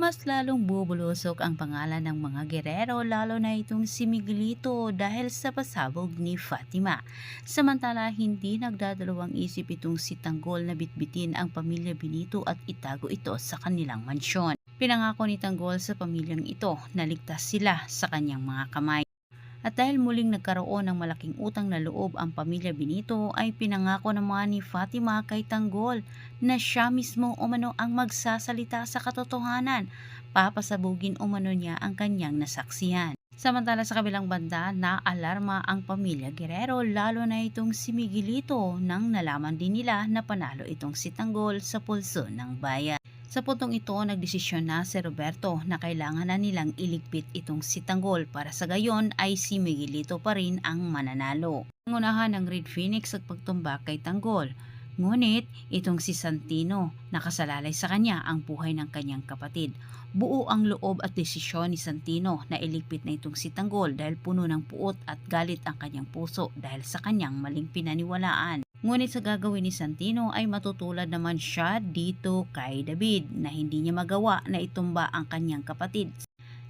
mas lalong bubulusok ang pangalan ng mga gerero lalo na itong si Miguelito dahil sa pasabog ni Fatima. Samantala, hindi nagdadalawang isip itong si Tanggol na bitbitin ang pamilya Benito at itago ito sa kanilang mansyon. Pinangako ni Tanggol sa pamilyang ito na ligtas sila sa kanyang mga kamay. At dahil muling nagkaroon ng malaking utang na loob ang pamilya Benito ay pinangako naman ni Fatima kay Tanggol na siya mismo umano ang magsasalita sa katotohanan. Papasabugin umano niya ang kanyang nasaksiyan. Samantala sa kabilang banda, naalarma ang pamilya Guerrero lalo na itong si Miguelito nang nalaman din nila na panalo itong si Tanggol sa pulso ng bayan. Sa puntong ito, nagdesisyon na si Roberto na kailangan na nilang iligpit itong si Tanggol para sa gayon ay si Miguelito pa rin ang mananalo. Nangunahan ng Red Phoenix at pagtumbak kay Tanggol. Ngunit itong si Santino, nakasalalay sa kanya ang buhay ng kanyang kapatid. Buo ang loob at desisyon ni Santino na iligpit na itong si Tanggol dahil puno ng puot at galit ang kanyang puso dahil sa kanyang maling pinaniwalaan. Ngunit sa gagawin ni Santino ay matutulad naman siya dito kay David na hindi niya magawa na itumba ang kanyang kapatid.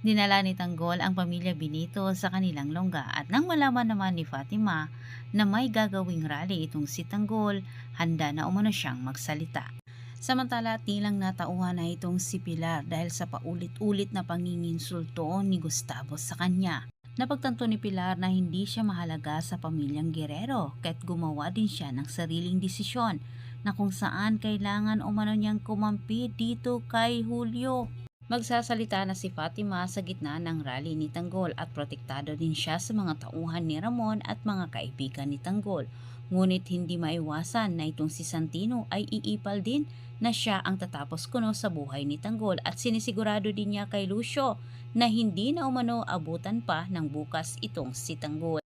Dinala ni Tanggol ang pamilya Benito sa kanilang longga at nang malaman naman ni Fatima na may gagawing rally itong si Tanggol, handa na umano siyang magsalita. Samantala, tilang natauhan na itong si Pilar dahil sa paulit-ulit na panginginsulto ni Gustavo sa kanya. Napagtanto ni Pilar na hindi siya mahalaga sa pamilyang Guerrero kahit gumawa din siya ng sariling desisyon na kung saan kailangan umano niyang kumampi dito kay Julio. Magsasalita na si Fatima sa gitna ng rally ni Tanggol at protektado din siya sa mga tauhan ni Ramon at mga kaibigan ni Tanggol. Ngunit hindi maiwasan na itong si Santino ay iipal din na siya ang tatapos kuno sa buhay ni Tanggol at sinisigurado din niya kay Lucio na hindi na umano abutan pa ng bukas itong si Tanggol.